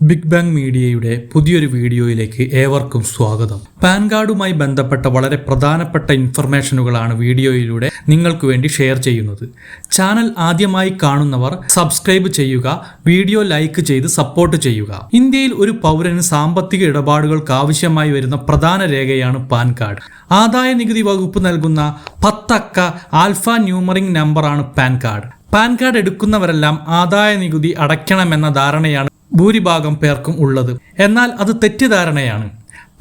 Big bang മീഡിയയുടെ പുതിയൊരു വീഡിയോയിലേക്ക് ഏവർക്കും സ്വാഗതം. പാൻ കാർഡുമായി ബന്ധപ്പെട്ട വളരെ പ്രധാനപ്പെട്ട ഇൻഫർമേഷനുകളാണ് വീഡിയോയിലൂടെ നിങ്ങൾക്ക് വേണ്ടി ഷെയർ ചെയ്യുന്നത്. ചാനൽ ആദ്യമായി കാണുന്നവർ സബ്സ്ക്രൈബ് ചെയ്യുക വീഡിയോ ലൈക്ക് ചെയ്ത് സപ്പോർട്ട് ചെയ്യുക. ഇന്ത്യയിൽ ഒരു പൗരന് സാമ്പത്തിക ഇടപാടുകൾക്ക് ആവശ്യമായി വരുന്ന പ്രധാന രേഖയാണ് പാൻ കാർഡ്. ആദായ നികുതി വകുപ്പ് നൽകുന്ന പത്തക്ക ആൽഫ ന്യൂമറിംഗ് നമ്പറാണ് പാൻ കാർഡ്. പാൻ കാർഡ് എടുക്കുന്നവരെല്ലാം ആദായ നികുതി അടയ്ക്കണമെന്ന ധാരണയാണ് ഭൂരിഭാഗം പേർക്കും ഉള്ളത്. എന്നാൽ അത് തെറ്റിദ്ധാരണയാണ്.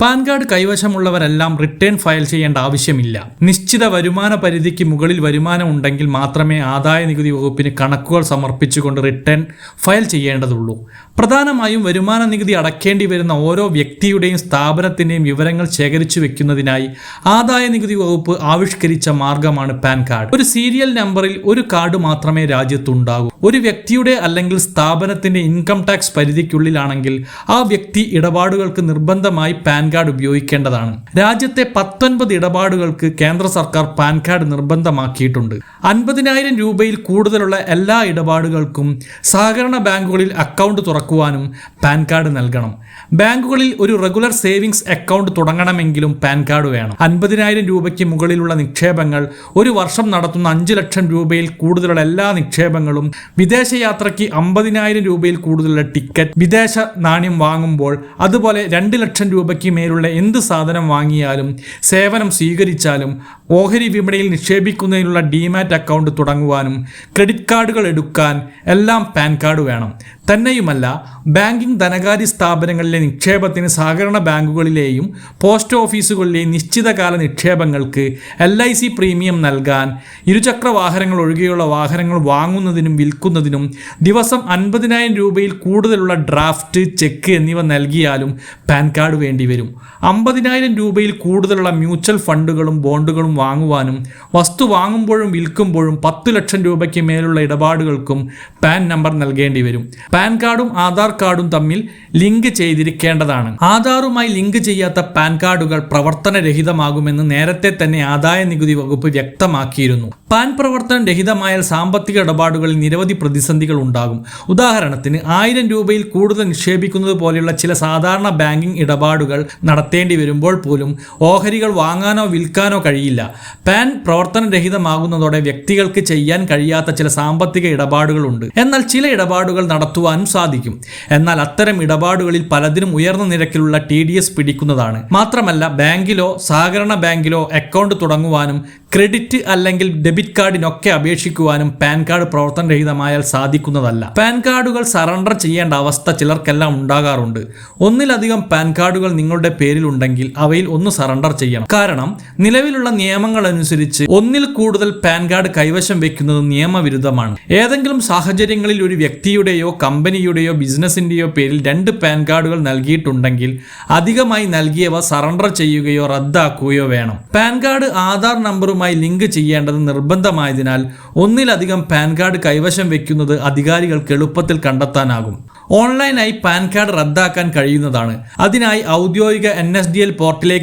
പാൻ കാർഡ് കൈവശമുള്ളവരെല്ലാം റിട്ടേൺ ഫയൽ ചെയ്യേണ്ട ആവശ്യമില്ല. നിശ്ചിത വരുമാന പരിധിക്ക് മുകളിൽ വരുമാനം ഉണ്ടെങ്കിൽ മാത്രമേ ആദായ നികുതി വകുപ്പിന് കണക്കുകൾ സമർപ്പിച്ചുകൊണ്ട് റിട്ടേൺ ഫയൽ ചെയ്യേണ്ടതുള്ളൂ. പ്രധാനമായും വരുമാന നികുതി അടക്കേണ്ടി വരുന്ന ഓരോ വ്യക്തിയുടെയും സ്ഥാപനത്തിന്റെയും വിവരങ്ങൾ ശേഖരിച്ചു വെക്കുന്നതിനായി ആദായ നികുതി വകുപ്പ് ആവിഷ്കരിച്ച മാർഗമാണ് പാൻ കാർഡ്. ഒരു സീരിയൽ നമ്പറിൽ ഒരു കാർഡ് മാത്രമേ രാജ്യത്തുണ്ടാകൂ. ഒരു വ്യക്തിയുടെ അല്ലെങ്കിൽ സ്ഥാപനത്തിന്റെ ഇൻകം ടാക്സ് പരിധിക്കുള്ളിലാണെങ്കിൽ ആ വ്യക്തി ഇടപാടുകൾക്ക് നിർബന്ധമായി പാൻ കാർഡ് ഉപയോഗിക്കേണ്ടതാണ്. രാജ്യത്തെ പത്തൊൻപത് ഇടപാടുകൾക്ക് കേന്ദ്ര സർക്കാർ പാൻ കാർഡ് നിർബന്ധമാക്കിയിട്ടുണ്ട്. അൻപതിനായിരം രൂപയിൽ കൂടുതലുള്ള എല്ലാ ഇടപാടുകൾക്കും സഹകരണ ബാങ്കുകളിൽ അക്കൗണ്ട് തുറക്കുവാനും പാൻ കാർഡ് നൽകണം. ബാങ്കുകളിൽ ഒരു റെഗുലർ സേവിങ്സ് അക്കൗണ്ട് തുടങ്ങണമെങ്കിലും പാൻ കാർഡ് വേണം. അൻപതിനായിരം രൂപയ്ക്ക് മുകളിലുള്ള നിക്ഷേപങ്ങൾ ഒരു വർഷം നടത്തുന്ന അഞ്ച് ലക്ഷം രൂപയിൽ കൂടുതലുള്ള എല്ലാ നിക്ഷേപങ്ങളും വിദേശയാത്രയ്ക്ക് അമ്പതിനായിരം രൂപയിൽ കൂടുതലുള്ള ടിക്കറ്റ് വിദേശ നാണ്യം വാങ്ങുമ്പോൾ അതുപോലെ രണ്ട് ലക്ഷം രൂപയ്ക്ക് മേലുള്ള എന്ത് സാധനം വാങ്ങിയാലും സേവനം സ്വീകരിച്ചാലും ഓഹരി വിപണിയിൽ നിക്ഷേപിക്കുന്നതിനുള്ള ഡിമാറ്റ് അക്കൗണ്ട് തുടങ്ങുവാനും ക്രെഡിറ്റ് കാർഡുകൾ എടുക്കാൻ എല്ലാം പാൻ കാർഡ് വേണം. തന്നെയുമല്ല ബാങ്കിംഗ് ധനകാര്യ സ്ഥാപനങ്ങളിലെ നിക്ഷേപത്തിന് സഹകരണ ബാങ്കുകളിലെയും പോസ്റ്റ് ഓഫീസുകളിലെയും നിശ്ചിതകാല നിക്ഷേപങ്ങൾക്ക് എൽ ഐ സി പ്രീമിയം നൽകാൻ ഇരുചക്ര വാഹനങ്ങൾ ഒഴികെയുള്ള വാഹനങ്ങൾ വാങ്ങുന്നതിനും വിൽക്കുന്നതിനും ദിവസം അൻപതിനായിരം രൂപയിൽ കൂടുതലുള്ള ഡ്രാഫ്റ്റ് ചെക്ക് എന്നിവ നൽകിയാലും പാൻ കാർഡ് വേണ്ടിവരും അമ്പതിനായിരം രൂപയിൽ കൂടുതലുള്ള മ്യൂച്വൽ ഫണ്ടുകളും ബോണ്ടുകളും വാങ്ങുവാനും വസ്തു വാങ്ങുമ്പോഴും വിൽക്കുമ്പോഴും പത്ത് ലക്ഷം രൂപയ്ക്ക് മേലുള്ള ഇടപാടുകൾക്കും പാൻ നമ്പർ നൽകേണ്ടി വരും. പാൻ കാർഡും ആധാർ കാർഡും തമ്മിൽ ലിങ്ക് ചെയ്തിരിക്കേണ്ടതാണ്. ആധാറുമായി ലിങ്ക് ചെയ്യാത്ത പാൻ കാർഡുകൾ പ്രവർത്തനരഹിതമാകുമെന്ന് നേരത്തെ തന്നെ ആദായ നികുതി വകുപ്പ് വ്യക്തമാക്കിയിരുന്നു. പാൻ പ്രവർത്തനം രഹിതമായാൽ സാമ്പത്തിക ഇടപാടുകളിൽ നിരവധി പ്രതിസന്ധികൾ ഉണ്ടാകും. ഉദാഹരണത്തിന് ആയിരം രൂപയിൽ കൂടുതൽ നിക്ഷേപിക്കുന്നത് പോലെയുള്ള ചില സാധാരണ ബാങ്കിംഗ് ഇടപാടുകൾ നടത്തേണ്ടി വരുമ്പോൾ പോലും ഓഹരികൾ വാങ്ങാനോ വിൽക്കാനോ കഴിയില്ല. പാൻ പ്രവർത്തന പ്രവർത്തനരഹിതമാകുന്നതോടെ വ്യക്തികൾക്ക് ചെയ്യാൻ കഴിയാത്ത ചില സാമ്പത്തിക ഇടപാടുകളുണ്ട്. എന്നാൽ ചില ഇടപാടുകൾ നടത്തുവാനും സാധിക്കും. എന്നാൽ അത്തരം ഇടപാടുകളിൽ പലതിനും ഉയർന്ന നിരക്കിലുള്ള ടി പിടിക്കുന്നതാണ്. മാത്രമല്ല ബാങ്കിലോ സഹകരണ ബാങ്കിലോ അക്കൗണ്ട് തുടങ്ങുവാനും ക്രെഡിറ്റ് അല്ലെങ്കിൽ ഡെബിറ്റ് കാർഡിനൊക്കെ അപേക്ഷിക്കുവാനും പാൻ കാർഡ് പ്രവർത്തനരഹിതമായാൽ സാധിക്കുന്നതല്ല. പാൻ കാർഡുകൾ സറണ്ടർ ചെയ്യേണ്ട അവസ്ഥ ചിലർക്കെല്ലാം ഉണ്ടാകാറുണ്ട്. ഒന്നിലധികം പാൻ കാർഡുകൾ നിങ്ങളുടെ പേരിൽ ഉണ്ടെങ്കിൽ അവയിൽ ഒന്ന് സറണ്ടർ ചെയ്യണം. കാരണം നിലവിലുള്ള നിയമങ്ങൾ അനുസരിച്ച് ഒന്നിൽ കൂടുതൽ പാൻ കാർഡ് കൈവശം വെക്കുന്നത് നിയമവിരുദ്ധമാണ്. ഏതെങ്കിലും സാഹചര്യങ്ങളിൽ ഒരു വ്യക്തിയുടെയോ കമ്പനിയുടെയോ ബിസിനസിന്റെയോ പേരിൽ രണ്ട് പാൻ കാർഡുകൾ നൽകിയിട്ടുണ്ടെങ്കിൽ അധികമായി നൽകിയവ സറണ്ടർ ചെയ്യുകയോ റദ്ദാക്കുകയോ വേണം. പാൻ കാർഡ് ആധാർ നമ്പറുമായി ലിങ്ക് ചെയ്യേണ്ടത് നിർബന്ധമായതിനാൽ ഒന്നിലധികം പാൻ കാർഡ് കൈവശം വെക്കുന്നത് അധികാരികൾക്ക് എളുപ്പത്തിൽ കണ്ടെത്താനാകും. ഓൺലൈനായി പാൻ കാർഡ് റദ്ദാക്കാൻ കഴിയുന്നതാണ്. അതിനായി ഔദ്യോഗിക എൻ എസ് ഡി എൽ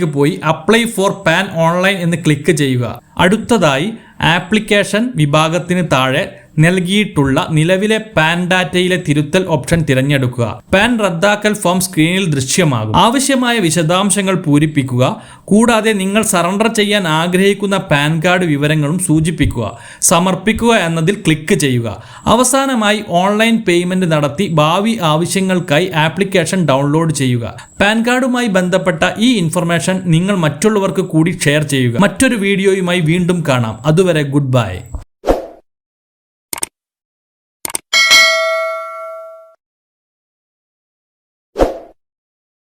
പോയി അപ്ലൈ ഫോർ പാൻ ഓൺലൈൻ എന്ന് ക്ലിക്ക് ചെയ്യുക. അടുത്തതായി ആപ്ലിക്കേഷൻ വിഭാഗത്തിന് താഴെ നൽകിയിട്ടുള്ള നിലവിലെ പാൻ ഡാറ്റയിലെ തിരുത്തൽ ഓപ്ഷൻ തിരഞ്ഞെടുക്കുക. പാൻ റദ്ദാക്കൽ ഫോം സ്ക്രീനിൽ ദൃശ്യമാകും. ആവശ്യമായ വിശദാംശങ്ങൾ പൂരിപ്പിക്കുക. കൂടാതെ നിങ്ങൾ സറണ്ടർ ചെയ്യാൻ ആഗ്രഹിക്കുന്ന പാൻ കാർഡ് വിവരങ്ങളും സൂചിപ്പിക്കുക. സമർപ്പിക്കുക എന്നതിൽ ക്ലിക്ക് ചെയ്യുക. അവസാനമായി ഓൺലൈൻ പേയ്മെന്റ് നടത്തി ഭാവി ആവശ്യങ്ങൾക്കായി ആപ്ലിക്കേഷൻ ഡൗൺലോഡ് ചെയ്യുക. പാൻ കാർഡുമായി ബന്ധപ്പെട്ട ഈ ഇൻഫർമേഷൻ നിങ്ങൾ മറ്റുള്ളവർക്ക് കൂടി ഷെയർ ചെയ്യുക. മറ്റൊരു വീഡിയോയുമായി വീണ്ടും കാണാം. അതുവരെ ഗുഡ് ബൈ.